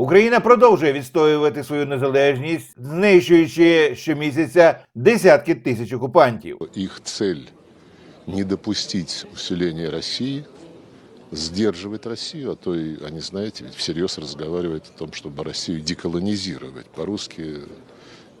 Україна продовжує відстоювати свою незалежність, знищуючи щомісяця десятки тисяч окупантів. Їх ціль не допустити усилення Росії. сдерживать Россию, а то и они, знаете, ведь всерьез разговаривают о том, чтобы Россию деколонизировать, по-русски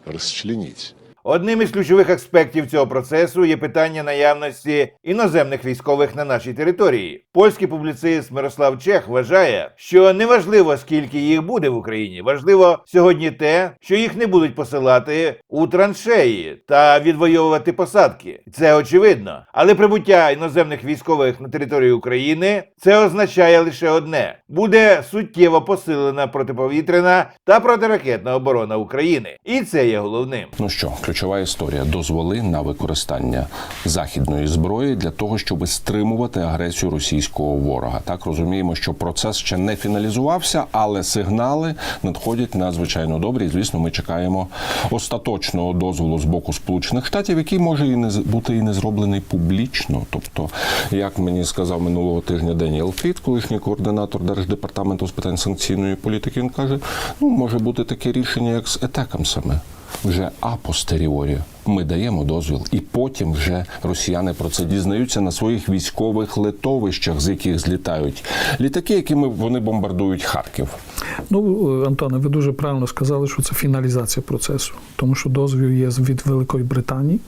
расчленить. Одним із ключових аспектів цього процесу є питання наявності іноземних військових на нашій території. Польський публіцист Мирослав Чех вважає, що неважливо скільки їх буде в Україні, важливо сьогодні те, що їх не будуть посилати у траншеї та відвоювати посадки. Це очевидно. Але прибуття іноземних військових на територію України це означає лише одне: буде суттєво посилена протиповітряна та протиракетна оборона України, і це є головним. Ну що, ключова історія дозволи на використання західної зброї для того, щоб стримувати агресію російського ворога. Так розуміємо, що процес ще не фіналізувався, але сигнали надходять надзвичайно добрі. І, звісно, ми чекаємо остаточного дозволу з боку Сполучених Штатів, який може і не бути і не зроблений публічно. Тобто, як мені сказав минулого тижня Деніел Фрід, колишній координатор держдепартаменту з питань санкційної політики, він каже: ну може бути таке рішення, як з етекамсами вже апостеріорі ми даємо дозвіл, і потім вже росіяни про це дізнаються на своїх військових литовищах, з яких злітають літаки, якими вони бомбардують Харків. Ну, е, Антоне, ви дуже правильно сказали, що це фіналізація процесу, тому що дозвіл є від Великої Британії.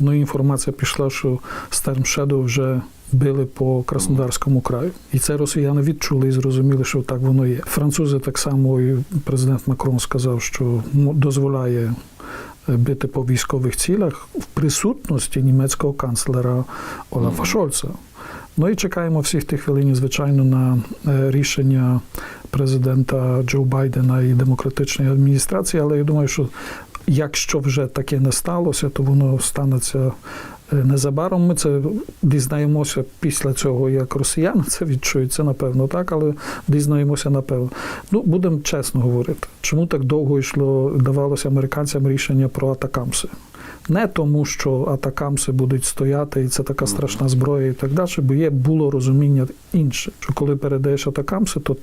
Ну, інформація пішла, що Sturm Shadow вже били по Краснодарському краю. І це росіяни відчули і зрозуміли, що так воно є. Французи так само, і президент Макрон сказав, що дозволяє е, бити по військових цілях в присутності німецького канцлера Олафа Шольца. Ну і чекаємо всіх тих хвилин, звичайно, на е, рішення президента Джо Байдена і демократичної адміністрації. Але я думаю, що якщо вже таке не сталося, то воно станеться незабаром. Ми це дізнаємося після цього, як росіяни це відчують. Це напевно так, але дізнаємося напевно. Ну будемо чесно говорити, чому так довго йшло, давалося американцям рішення про атакамси. Не тому, що атакамси будуть стояти, і це така страшна зброя, і так далі, бо є було розуміння інше, що коли передаєш атакамси, то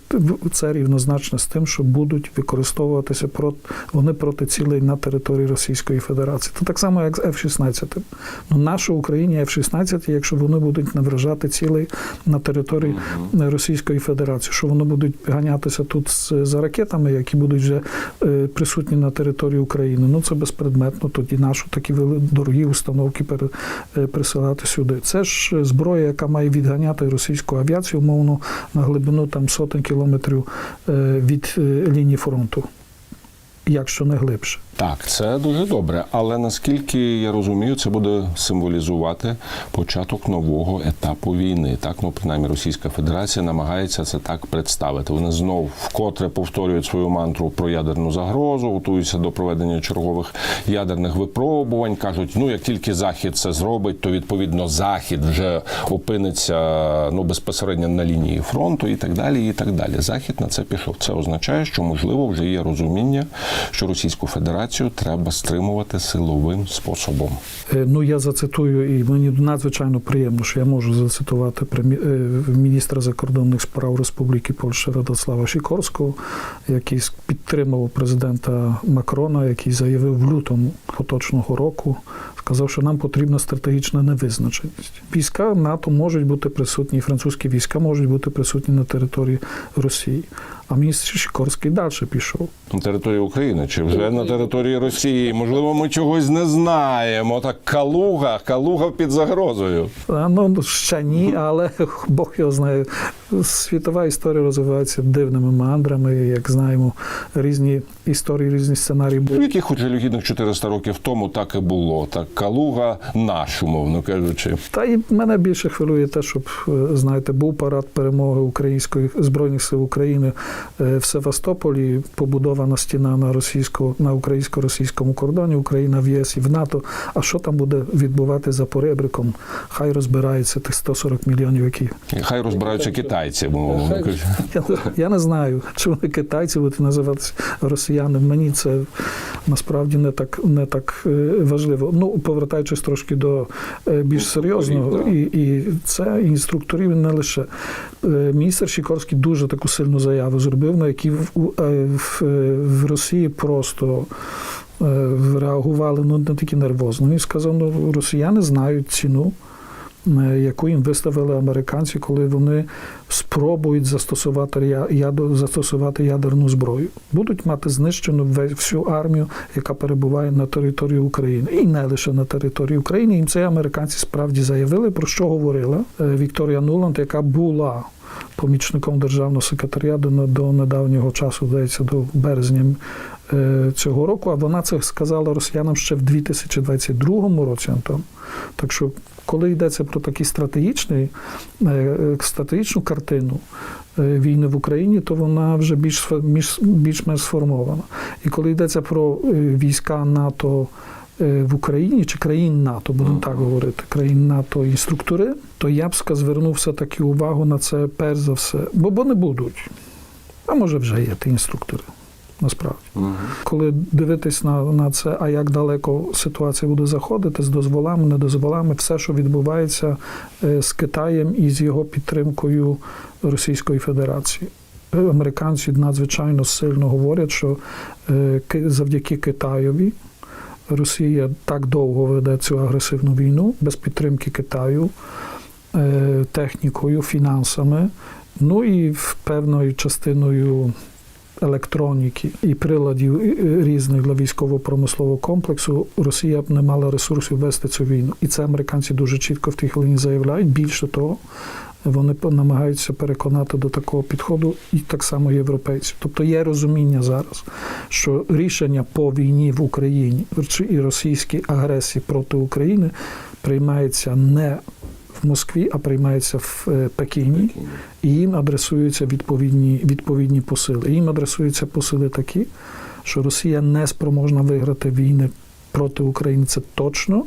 це рівнозначно з тим, що будуть використовуватися проти вони проти цілей на території Російської Федерації. Це так само, як з F-16. Ну, нашій Україні F-16, якщо вони будуть навражати цілей на території Російської Федерації, що вони будуть ганятися тут з, за ракетами, які будуть вже е, присутні на території України. Ну це безпредметно. Тоді нашу такі дорогі установки е, присилати сюди. Це ж зброя, яка має відганяти російську авіацію, умовно на глибину там сотень кілометрів е, від е, лінії фронту, якщо не глибше. Так, це дуже добре. Але наскільки я розумію, це буде символізувати початок нового етапу війни. Так, ну принаймні Російська Федерація намагається це так представити. Вони знов вкотре повторюють свою мантру про ядерну загрозу, готуються до проведення чергових ядерних випробувань. кажуть, ну як тільки захід це зробить, то відповідно захід вже опиниться ну безпосередньо на лінії фронту і так далі. І так далі. Захід на це пішов. Це означає, що можливо вже є розуміння, що Російську Федерацію треба стримувати силовим способом. Е, Ну, я зацитую, і мені надзвичайно приємно, що я можу зацитувати е, міністра закордонних справ Республіки Польща Радослава Шікорського, який підтримав президента Макрона, який заявив в лютому поточного року, сказав, що нам потрібна стратегічна невизначеність. Війська НАТО можуть бути присутні, французькі війська можуть бути присутні на території Росії. А міністр Шікорський далі пішов. На території України чи вже на території Росії? Можливо, ми чогось не знаємо. Так Калуга, Калуга під загрозою. А, Ну, ще ні, але Бог його знає. Світова історія розвивається дивними мандрами. Як знаємо, різні історії, різні сценарії були. яких жалюгідних 400 років тому так і було. Так Калуга наш, умовно кажучи. Та і мене більше хвилює те, щоб е, знаєте, був парад перемоги української збройних сил України е, в Севастополі, побудована стіна на російсько на українсько-російському кордоні, Україна в ЄС і в НАТО. А що там буде відбувати за поребриком? Хай розбирається тих 140 мільйонів, які Хай розбираються китайці, кажучи. Я, я не знаю, чи вони китайці будуть називатися росіянами. Мені це насправді не так, не так е, важливо. Ну, повертаючись трошки до е, більш серйозного, і, і це інструкторів не лише. Е, Міністр Шікорський дуже таку сильну заяву зробив, на якій в, е, в, в Росії просто реагували ну, не такі нервозно. Він сказав, ну росіяни знають ціну. Е, Яку їм виставили американці, коли вони спробують застосувати застосувати ядерну зброю, будуть мати знищену всю армію, яка перебуває на території України, і не лише на території України. Їм це американці справді заявили. Про що говорила е, Вікторія Нуланд, яка була помічником державного секретаря до, недавнього часу, здається, до березня е, цього року. А вона це сказала росіянам ще в 2022 році, Антон. Так що, коли йдеться про такий стратегічний, е, стратегічну картину е, війни в Україні, то вона вже більш більш, більш-менш сформована. І коли йдеться про війська НАТО в Україні чи країн НАТО, будемо так говорити, країн НАТО і структури, то я б ска- звернув все-таки увагу на це перш за все, бо, бо не будуть. А може вже є ті інструктори. Насправді, коли дивитись на, на це, а як далеко ситуація буде заходити з дозволами, не дозволами, все, що відбувається е, з Китаєм і з його підтримкою Російської Федерації. Е, Американці надзвичайно сильно говорять, що е, Ки- завдяки Китаєві Росія так довго веде цю агресивну війну без підтримки Китаю, е, технікою, фінансами, ну і певною частиною електроніки і приладів різних для військово-промислового комплексу Росія б не мала ресурсів вести цю війну. І це американці дуже чітко в тій хвилині заявляють. Більше того, вони намагаються переконати до такого підходу, і так само європейці. Тобто є розуміння зараз, що рішення по війні в Україні і російській агресії проти України приймається не в Москві, а приймається в е, Пекіні, і їм адресуються відповідні, відповідні посили. Їм адресуються посили такі, що Росія не спроможна виграти війни проти України, це точно.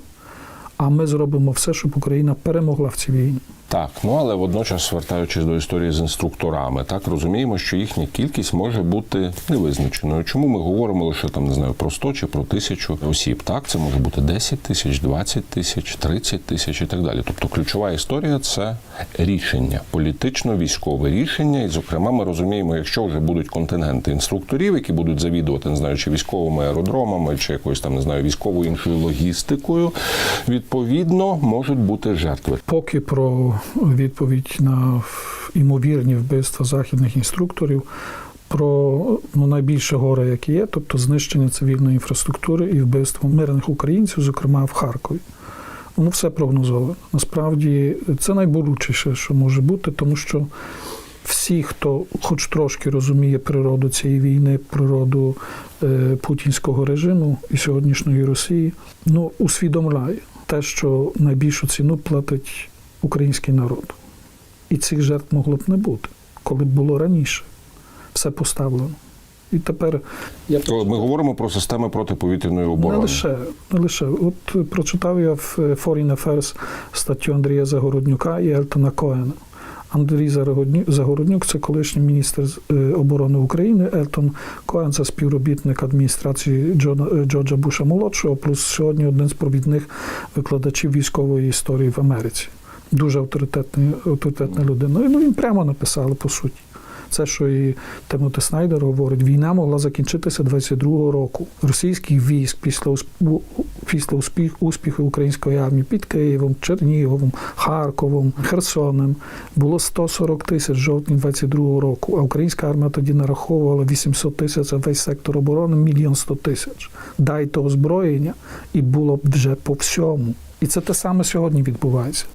А ми зробимо все, щоб Україна перемогла в цій війні. Так, ну але водночас, звертаючись до історії з інструкторами, так розуміємо, що їхня кількість може бути невизначеною. Чому ми говоримо лише там не знаю про 100 чи про тисячу осіб? Так, це може бути 10 тисяч, 20 тисяч, 30 тисяч і так далі. Тобто, ключова історія це рішення, політично-військове рішення. І, зокрема, ми розуміємо, якщо вже будуть контингенти інструкторів, які будуть завідувати, не знаю, чи військовими аеродромами, чи якоюсь там не знаю, військовою іншою логістикою, відповідно можуть бути жертви. Поки про відповідь на імовірні вбивства західних інструкторів, про ну, найбільше горе, яке є, тобто знищення цивільної інфраструктури і вбивство мирних українців, зокрема в Харкові. Воно все прогнозовано. Насправді це найболючіше, що може бути, тому що всі, хто хоч трошки розуміє природу цієї війни, природу е, путінського режиму і сьогоднішньої Росії, ну усвідомляє те, що найбільшу ціну платить український народ. І цих жертв могло б не бути, коли б було раніше. Все поставлено. І тепер я Ми говоримо про системи протиповітряної не оборони. лише, не лише. От е, прочитав я в е, Foreign Affairs статтю Андрія Загороднюка і Ельтона Коена. Андрій Загороднюк, це колишній міністр е, оборони України. Ельтон Коен це співробітник адміністрації Джорджа Буша молодшого, плюс сьогодні один з провідних викладачів військової історії в Америці. Дуже авторитетний, авторитетна людина. Ну він прямо написали по суті. Це, що і Тимоти Снайдер говорить, війна могла закінчитися 22-го року. Російських військ після після успіх, успіху української армії під Києвом, Черніговом, Харковом, Херсоном було 140 тисяч жовтні 22-го року. А українська армія тоді нараховувала 800 тисяч, а весь сектор оборони мільйон 100 тисяч. Дайте озброєння, і було б вже по всьому. І це те саме сьогодні відбувається.